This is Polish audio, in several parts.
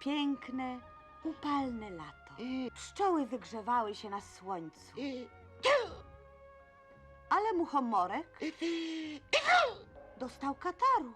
piękne, upalne lato. Pszczoły wygrzewały się na słońcu, ale muchomorek dostał kataru.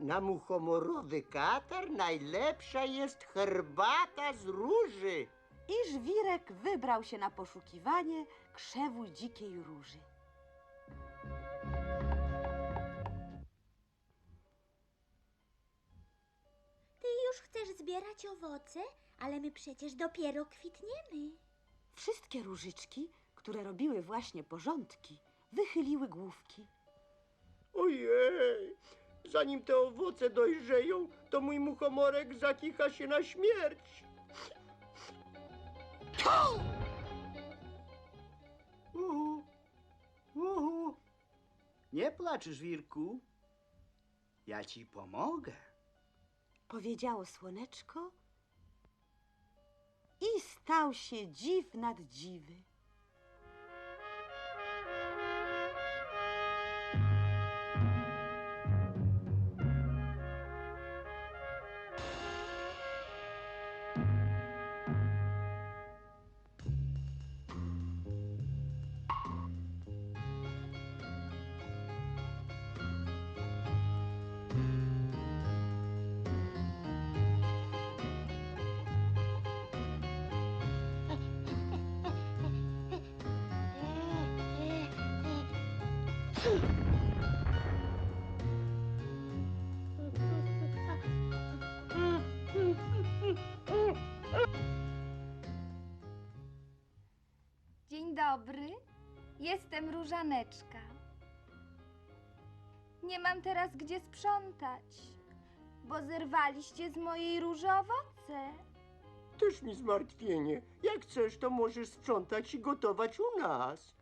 Na muchomorowy katar najlepsza jest herbata z róży. I żwirek wybrał się na poszukiwanie krzewu dzikiej róży. Już chcesz zbierać owoce, ale my przecież dopiero kwitniemy. Wszystkie różyczki, które robiły właśnie porządki, wychyliły główki. Ojej, zanim te owoce dojrzeją, to mój muchomorek zakicha się na śmierć. Uhu. Uhu. Nie płacz, żwirku. Ja ci pomogę. Powiedziało słoneczko i stał się dziw nad dziwy. Dzień dobry, jestem Różaneczka. Nie mam teraz gdzie sprzątać, bo zerwaliście z mojej róży owoce. Też mi zmartwienie. Jak chcesz, to możesz sprzątać i gotować u nas.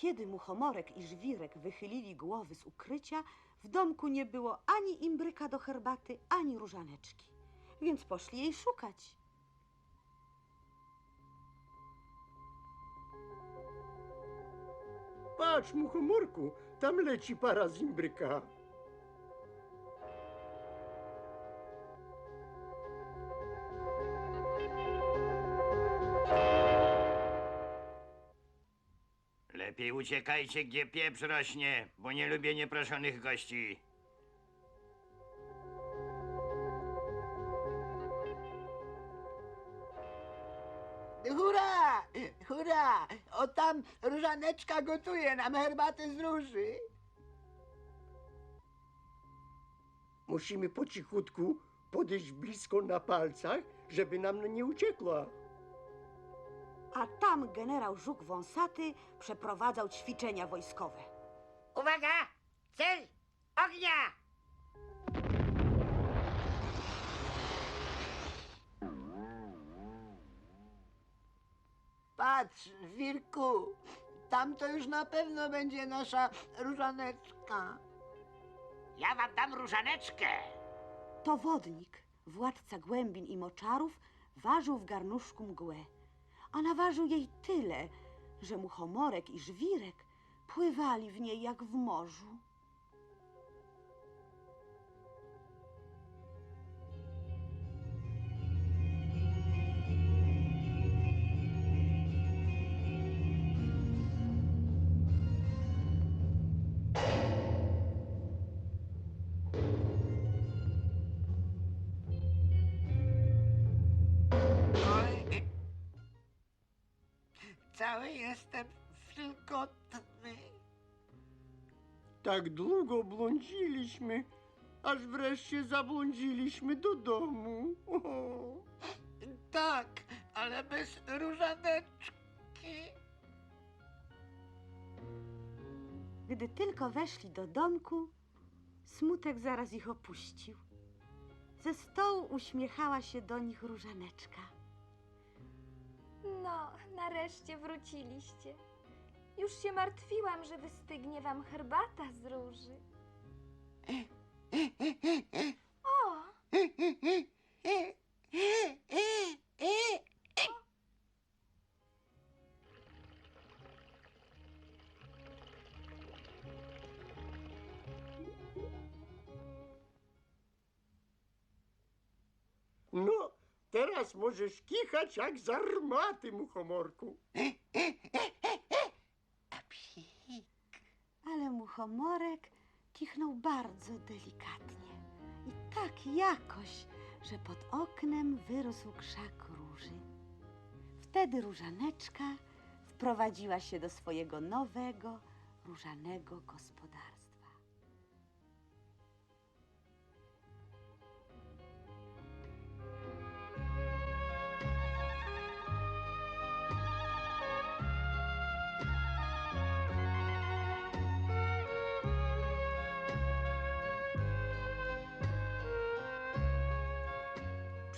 Kiedy muchomorek i żwirek wychylili głowy z ukrycia, w domku nie było ani imbryka do herbaty, ani różaneczki, więc poszli jej szukać. Patrz, muchomorku, tam leci para z imbryka. Lepiej uciekajcie, gdzie pieprz rośnie, bo nie lubię nieproszonych gości. Hurra! Hurra! O tam różaneczka gotuje nam herbatę z róży. Musimy po cichutku podejść blisko na palcach, żeby nam nie uciekła. A tam generał Żuk Wąsaty przeprowadzał ćwiczenia wojskowe. Uwaga! Cel! Ognia! Patrz, Wirku, tam to już na pewno będzie nasza różaneczka. Ja wam dam różaneczkę! To wodnik, władca głębin i moczarów, ważył w garnuszku mgłę, a naważył jej tyle, że muchomorek i żwirek pływali w niej jak w morzu. Cały jestem wilgotny. Tak długo błądziliśmy, aż wreszcie zabłądziliśmy do domu. O. Tak, ale bez różaneczki. Gdy tylko weszli do domku, smutek zaraz ich opuścił. Ze stołu uśmiechała się do nich różaneczka. No, nareszcie wróciliście. Już się martwiłam, że wystygnie wam herbata z róży. O, teraz możesz kichać jak z armaty, muchomorku. Ale muchomorek kichnął bardzo delikatnie i tak jakoś, że pod oknem wyrósł krzak róży. Wtedy różaneczka wprowadziła się do swojego nowego, różanego gospodarstwa.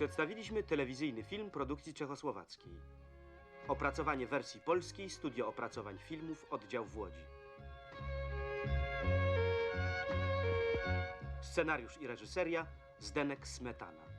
Przedstawiliśmy telewizyjny film produkcji czechosłowackiej. Opracowanie wersji polskiej Studio Opracowań Filmów Oddział w Łodzi. Scenariusz i reżyseria Zdenek Smetana.